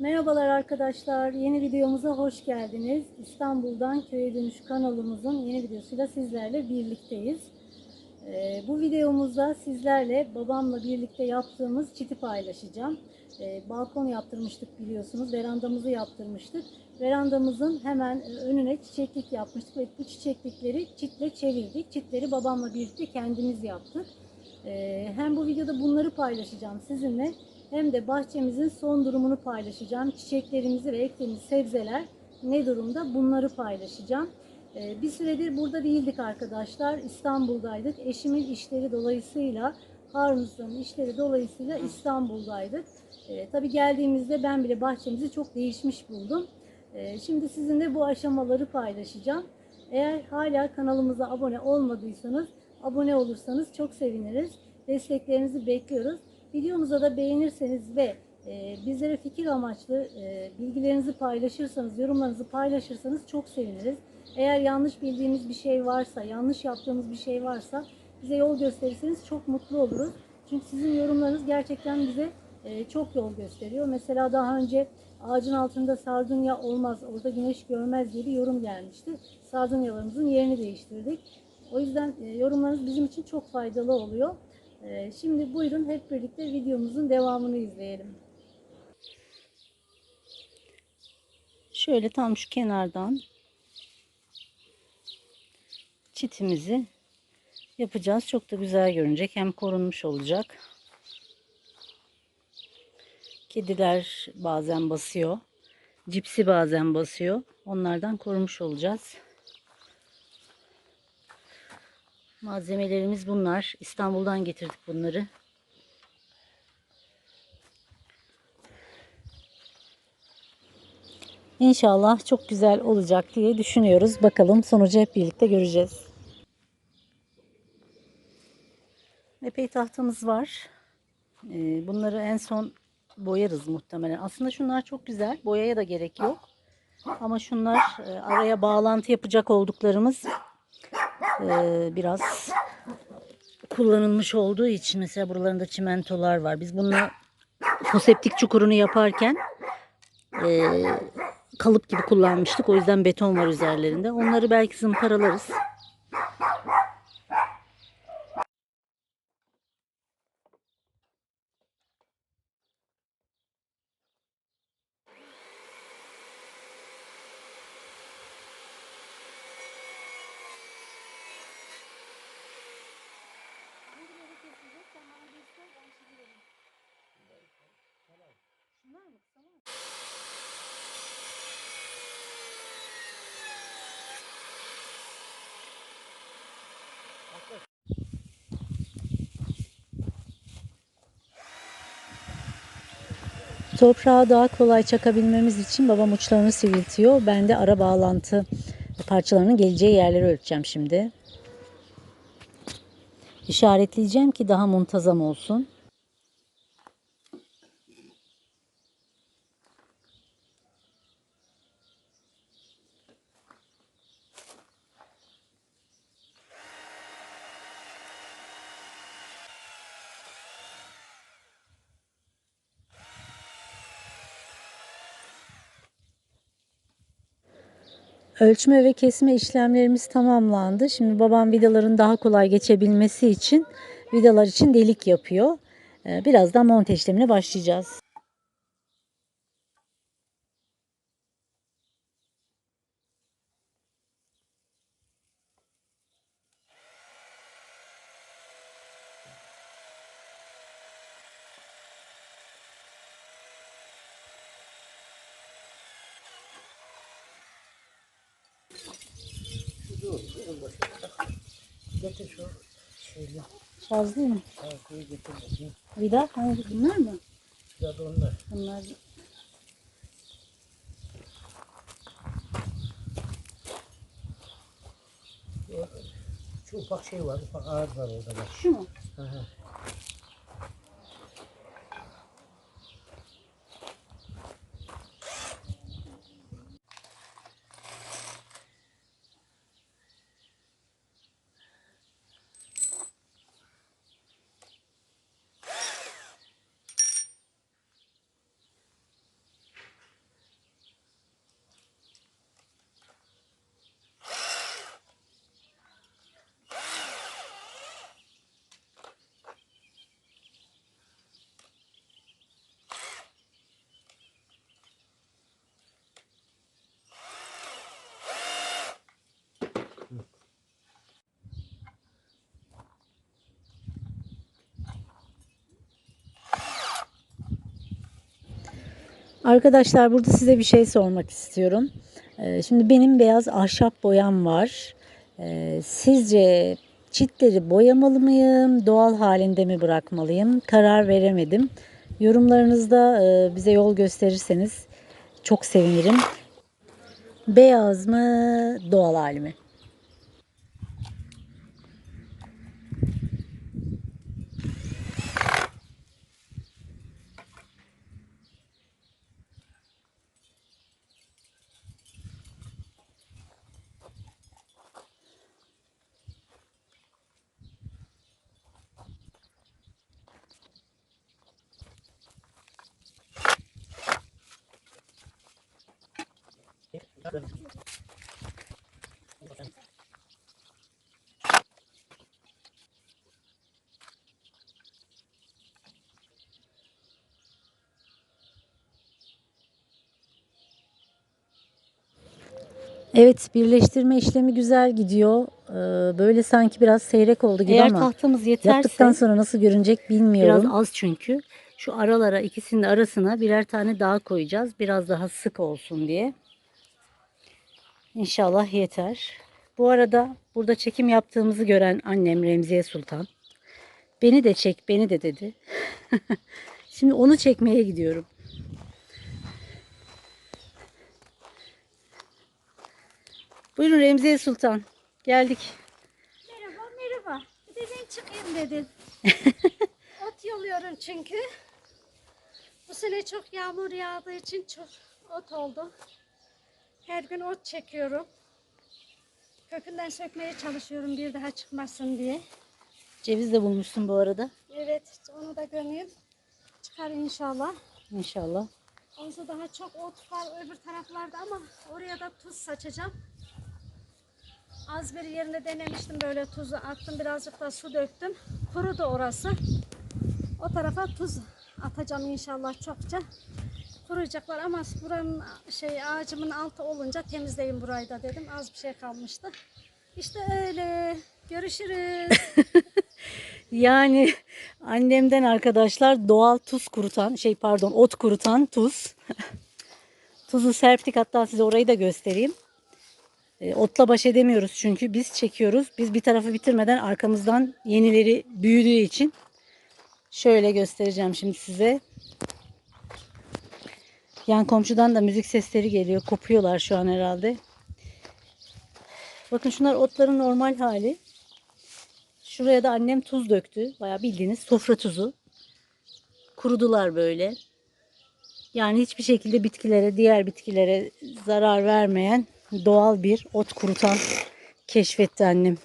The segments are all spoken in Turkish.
Merhabalar arkadaşlar. Yeni videomuza hoş geldiniz. İstanbul'dan Köye Dönüş kanalımızın yeni videosuyla sizlerle birlikteyiz. Ee, bu videomuzda sizlerle babamla birlikte yaptığımız çiti paylaşacağım. Ee, balkon yaptırmıştık biliyorsunuz. Verandamızı yaptırmıştık. Verandamızın hemen önüne çiçeklik yapmıştık ve bu çiçeklikleri çitle çevirdik. Çitleri babamla birlikte kendimiz yaptık. Ee, hem bu videoda bunları paylaşacağım sizinle hem de bahçemizin son durumunu paylaşacağım. Çiçeklerimizi ve ektiğimiz sebzeler ne durumda bunları paylaşacağım. Ee, bir süredir burada değildik arkadaşlar. İstanbul'daydık. Eşimin işleri dolayısıyla Harun Usta'nın işleri dolayısıyla İstanbul'daydık. Ee, tabii geldiğimizde ben bile bahçemizi çok değişmiş buldum. Ee, şimdi sizinle bu aşamaları paylaşacağım. Eğer hala kanalımıza abone olmadıysanız abone olursanız çok seviniriz. Desteklerinizi bekliyoruz. Videomuza da beğenirseniz ve e, bizlere fikir amaçlı e, bilgilerinizi paylaşırsanız, yorumlarınızı paylaşırsanız çok seviniriz. Eğer yanlış bildiğimiz bir şey varsa, yanlış yaptığımız bir şey varsa bize yol gösterirseniz çok mutlu oluruz. Çünkü sizin yorumlarınız gerçekten bize e, çok yol gösteriyor. Mesela daha önce ağacın altında sardunya olmaz, orada güneş görmez diye bir yorum gelmişti. Sardunyalarımızın yerini değiştirdik. O yüzden e, yorumlarınız bizim için çok faydalı oluyor. E, Şimdi buyurun hep birlikte videomuzun devamını izleyelim. Şöyle tam şu kenardan çitimizi yapacağız. Çok da güzel görünecek. Hem korunmuş olacak. Kediler bazen basıyor. Cipsi bazen basıyor. Onlardan korumuş olacağız. Malzemelerimiz bunlar. İstanbul'dan getirdik bunları. İnşallah çok güzel olacak diye düşünüyoruz. Bakalım sonucu hep birlikte göreceğiz. Epey tahtamız var. Ee, Bunları en son boyarız muhtemelen. Aslında şunlar çok güzel. Boyaya da gerek yok. Ama şunlar e, araya bağlantı yapacak olduklarımız e, biraz kullanılmış olduğu için mesela buralarında çimentolar var. Biz bunu foseptik çukurunu yaparken e, kalıp gibi kullanmıştık. O yüzden beton var üzerlerinde. Onları belki zımparalarız. Toprağı daha kolay çakabilmemiz için babam uçlarını sivriltiyor. Ben de ara bağlantı parçalarının geleceği yerleri ölçeceğim şimdi. İşaretleyeceğim ki daha muntazam olsun. Ölçme ve kesme işlemlerimiz tamamlandı. Şimdi babam vidaların daha kolay geçebilmesi için vidalar için delik yapıyor. Ee, Birazdan monte işlemine başlayacağız. Getir şu şeyle. Şarj değil mi? Şarkıyı getir bakayım. Vida hangi bunlar mı? Ya da onlar. Bunlar Şu ufak şey var, ufak ağır var orada bak. şu mu? Hı hı. Arkadaşlar burada size bir şey sormak istiyorum. Ee, Şimdi benim beyaz ahşap boyam var. Ee, Sizce çitleri boyamalı mıyım, doğal halinde mi bırakmalıyım? Karar veremedim. Yorumlarınızda e, bize yol gösterirseniz çok sevinirim. Beyaz mı, doğal hali mi? Evet, birleştirme işlemi güzel gidiyor. Ee, Böyle sanki biraz seyrek oldu gibi Eğer ama tahtamız yeterse yaptıktan sonra nasıl görünecek bilmiyorum. biraz az çünkü. Şu aralara ikisinin arasına birer tane daha koyacağız. Biraz daha sık olsun diye. İnşallah yeter. Bu arada burada çekim yaptığımızı gören annem Remziye Sultan. Beni de çek, beni de dedi. Şimdi onu çekmeye gidiyorum. Buyurun Remziye Sultan. Geldik. Merhaba, merhaba. Bir de ben çıkayım dedin. ot yoluyorum çünkü. Bu sene çok yağmur yağdığı için çok ot oldu. Her gün ot çekiyorum. Kökünden sökmeye çalışıyorum bir daha çıkmasın diye. Ceviz de bulmuşsun bu arada. Evet, onu da gönül çıkar inşallah. İnşallah. Ondan daha çok ot var öbür taraflarda ama oraya da tuz saçacağım. Az bir yerine denemiştim böyle tuzu attım birazcık da su döktüm. Kurudu orası. O tarafa tuz atacağım inşallah çokça. Kuruyacaklar ama buranın şey ağacımın altı olunca temizleyin burayı da dedim. Az bir şey kalmıştı. İşte öyle. Görüşürüz. Yani annemden arkadaşlar doğal tuz kurutan, şey pardon ot kurutan tuz. Tuzu serptik hatta size orayı da göstereyim. E, otla baş edemiyoruz çünkü biz çekiyoruz. Biz bir tarafı bitirmeden arkamızdan yenileri büyüdüğü için şöyle göstereceğim şimdi size. Yan komşudan da müzik sesleri geliyor. Kopuyorlar şu an herhalde. Bakın şunlar otların normal hali. Şuraya da annem tuz döktü. Bayağı bildiğiniz sofra tuzu. Kurudular böyle. Yani hiçbir şekilde bitkilere, diğer bitkilere zarar vermeyen doğal bir ot kurutan keşfetti annem.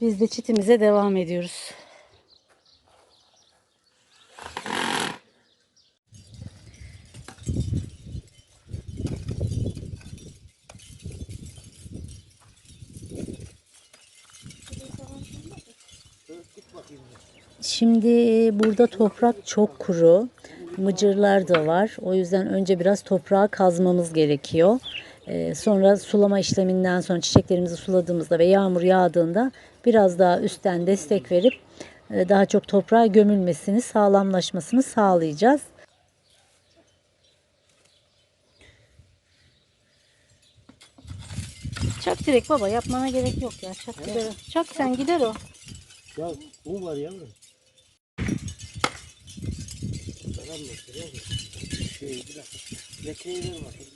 Biz de çitimize devam ediyoruz. Şimdi burada toprak çok kuru. Mıcırlar da var. O yüzden önce biraz toprağı kazmamız gerekiyor. Ee, sonra sulama işleminden sonra çiçeklerimizi suladığımızda ve yağmur yağdığında biraz daha üstten destek verip e, daha çok toprağa gömülmesini, sağlamlaşmasını sağlayacağız. Çak direkt baba yapmana gerek yok ya. Çak gider. Çak sen gider o. Ya un var yavrum. Tamam mı? Şey bir dakika. Lekeye ver bakayım.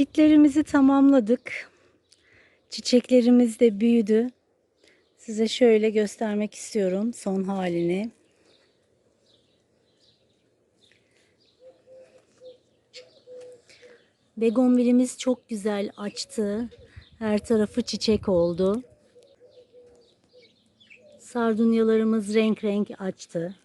Çitlerimizi tamamladık. Çiçeklerimiz de büyüdü. Size şöyle göstermek istiyorum son halini. Begonvilimiz çok güzel açtı. Her tarafı çiçek oldu. Sardunyalarımız renk renk açtı.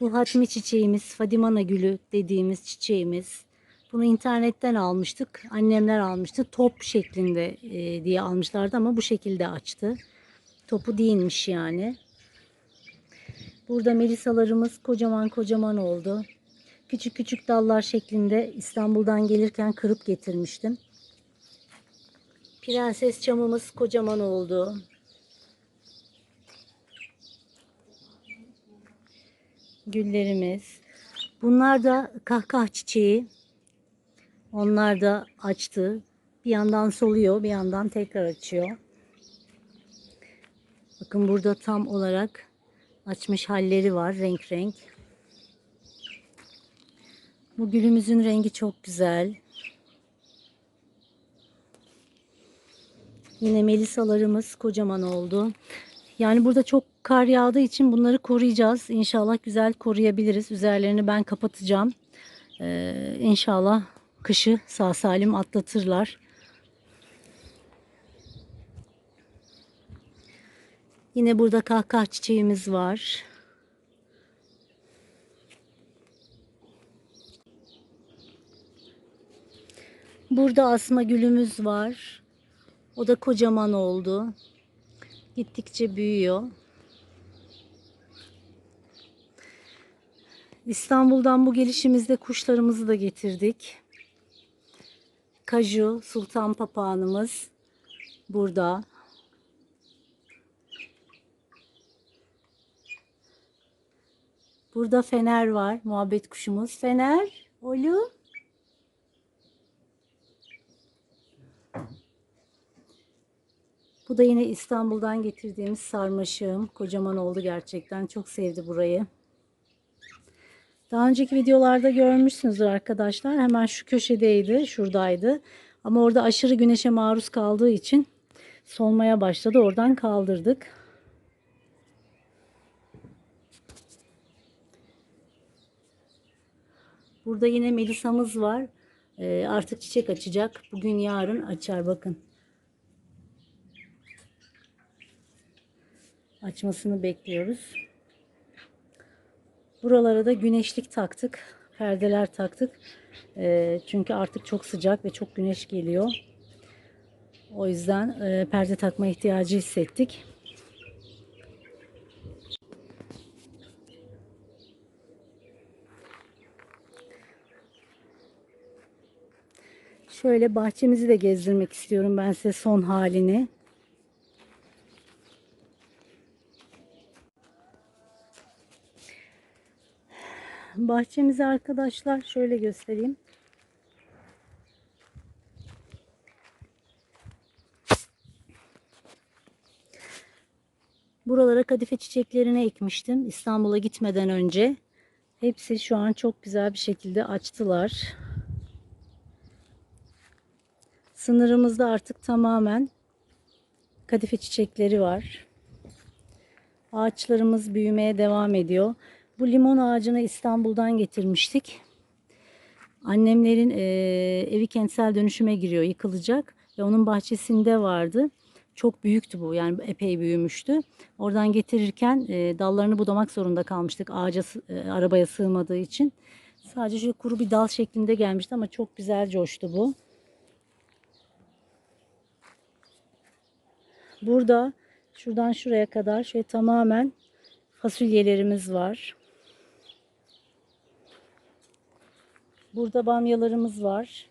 Bu hatmi çiçeğimiz, Fadimana gülü dediğimiz çiçeğimiz. Bunu internetten almıştık. Annemler almıştı. Top şeklinde e, diye almışlardı ama bu şekilde açtı. Topu değilmiş yani. Burada melisalarımız kocaman kocaman oldu. Küçük küçük dallar şeklinde İstanbul'dan gelirken kırıp getirmiştim. Prenses çamımız kocaman oldu. Güllerimiz. Bunlar da kahkah çiçeği. Onlar da açtı. Bir yandan soluyor, bir yandan tekrar açıyor. Bakın burada tam olarak açmış halleri var renk renk. Bu gülümüzün rengi çok güzel. Yine melisalarımız kocaman oldu. Yani burada çok kar yağdığı için bunları koruyacağız. İnşallah güzel koruyabiliriz. Üzerlerini ben kapatacağım. Ee, inşallah kışı sağ salim atlatırlar. Yine burada kahkah çiçeğimiz var. Burada asma gülümüz var. O da kocaman oldu. Gittikçe büyüyor. İstanbul'dan bu gelişimizde kuşlarımızı da getirdik. Kaju, sultan papağanımız burada. Burada fener var, muhabbet kuşumuz. Fener, Olu. Bu da yine İstanbul'dan getirdiğimiz sarmaşığım. Kocaman oldu gerçekten. Çok sevdi burayı. Daha önceki videolarda görmüşsünüzdür arkadaşlar. Hemen şu köşedeydi, şuradaydı. Ama orada aşırı güneşe maruz kaldığı için solmaya başladı. Oradan kaldırdık. Burada yine melisamız var. Ee, artık çiçek açacak. Bugün yarın açar bakın. Açmasını bekliyoruz. Buralara da güneşlik taktık. Perdeler taktık. Ee, çünkü artık çok sıcak ve çok güneş geliyor. O yüzden e, perde takma ihtiyacı hissettik. Şöyle bahçemizi de gezdirmek istiyorum ben size son halini. Bahçemizi arkadaşlar şöyle göstereyim. Buralara kadife çiçeklerini ekmiştim İstanbul'a gitmeden önce. Hepsi şu an çok güzel bir şekilde açtılar. Sınırımızda artık tamamen kadife çiçekleri var. Ağaçlarımız büyümeye devam ediyor. Bu limon ağacını İstanbul'dan getirmiştik. Annemlerin e, evi kentsel dönüşüme giriyor, yıkılacak ve onun bahçesinde vardı. Çok büyüktü bu yani epey büyümüştü. Oradan getirirken e, dallarını budamak zorunda kalmıştık ağaca e, arabaya sığmadığı için. Sadece şöyle kuru bir dal şeklinde gelmişti ama çok güzel coştu bu. Burada şuradan şuraya kadar şöyle tamamen fasulyelerimiz var. Burada bamyalarımız var.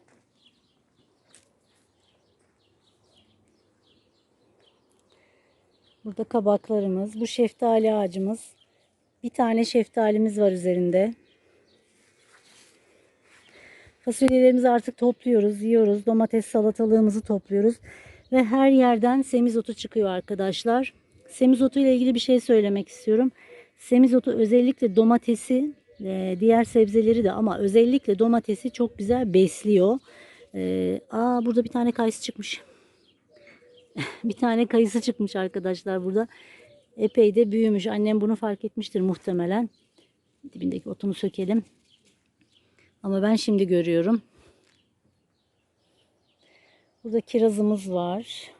Burada kabaklarımız. Bu şeftali ağacımız. Bir tane şeftalimiz var üzerinde. Fasulyelerimizi artık topluyoruz, yiyoruz. Domates salatalığımızı topluyoruz. Ve her yerden semizotu çıkıyor arkadaşlar. Semizotu ile ilgili bir şey söylemek istiyorum. Semizotu özellikle domatesi Ee, diğer sebzeleri de ama özellikle domatesi çok güzel besliyor. Ee, aa burada bir tane kayısı çıkmış. bir tane kayısı çıkmış arkadaşlar burada. Epey de büyümüş. Annem bunu fark etmiştir muhtemelen. Dibindeki otunu sökelim. Ama ben şimdi görüyorum. Burada kirazımız var.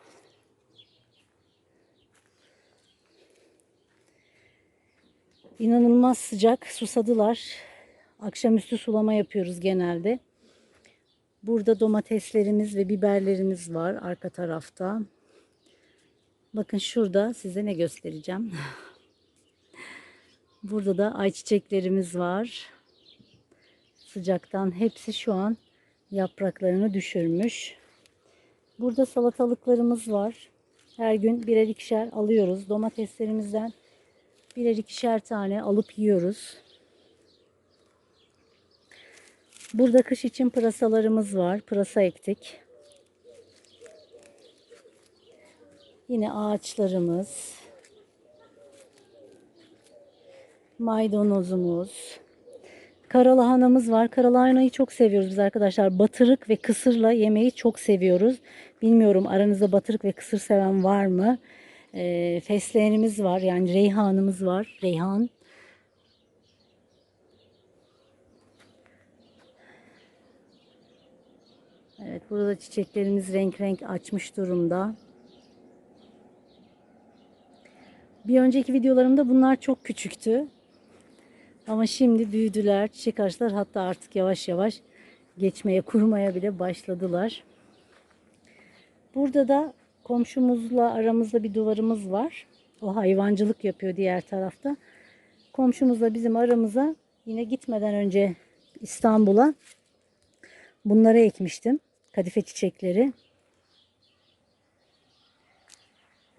İnanılmaz sıcak. Susadılar. Akşamüstü sulama yapıyoruz genelde. Burada domateslerimiz ve biberlerimiz var arka tarafta. Bakın şurada size ne göstereceğim. Burada da ayçiçeklerimiz var. Sıcaktan hepsi şu an yapraklarını düşürmüş. Burada salatalıklarımız var. Her gün birer ikişer alıyoruz. Domateslerimizden birer ikişer tane alıp yiyoruz. Burada kış için pırasalarımız var. Pırasa ektik. Yine ağaçlarımız. Maydanozumuz. Karalahanamız var. Karalahanayı çok seviyoruz biz arkadaşlar. Batırık ve kısırla yemeği çok seviyoruz. Bilmiyorum aranızda batırık ve kısır seven var mı? Ee, fesleğenimiz var. Yani reyhanımız var. Reyhan. Evet burada çiçeklerimiz renk renk açmış durumda. Bir önceki videolarımda bunlar çok küçüktü. Ama şimdi büyüdüler, çiçek açtılar. Hatta artık yavaş yavaş geçmeye, kurumaya bile başladılar. Burada da komşumuzla aramızda bir duvarımız var. O hayvancılık yapıyor diğer tarafta. Komşumuzla bizim aramıza yine gitmeden önce İstanbul'a bunları ekmiştim. Kadife çiçekleri.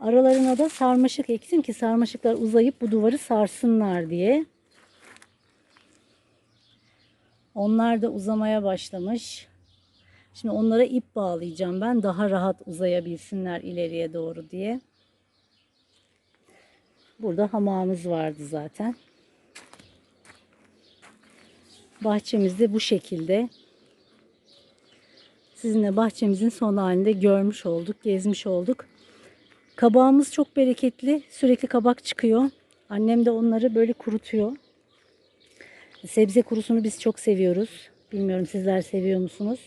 Aralarına da sarmaşık ektim ki sarmaşıklar uzayıp bu duvarı sarsınlar diye. Onlar da uzamaya başlamış. Şimdi onlara ip bağlayacağım ben daha rahat uzayabilsinler ileriye doğru diye. Burada hamamımız vardı zaten. Bahçemizde bu şekilde. Sizinle bahçemizin son halinde görmüş olduk, gezmiş olduk. Kabağımız çok bereketli. Sürekli kabak çıkıyor. Annem de onları böyle kurutuyor. Sebze kurusunu biz çok seviyoruz. Bilmiyorum sizler seviyor musunuz?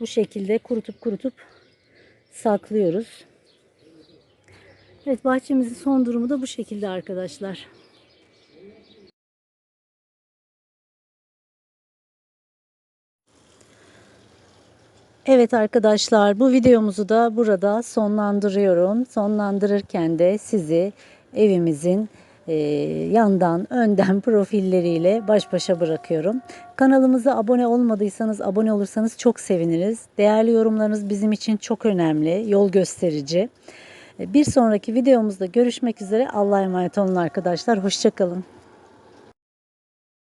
Bu şekilde kurutup kurutup saklıyoruz. Evet bahçemizin son durumu da bu şekilde arkadaşlar. Evet arkadaşlar bu videomuzu da burada sonlandırıyorum. Sonlandırırken de sizi evimizin e, yandan önden profilleriyle baş başa bırakıyorum. Kanalımıza abone olmadıysanız abone olursanız çok seviniriz. Değerli yorumlarınız bizim için çok önemli, yol gösterici. Bir sonraki videomuzda görüşmek üzere. Allah'a emanet olun arkadaşlar. Hoşçakalın.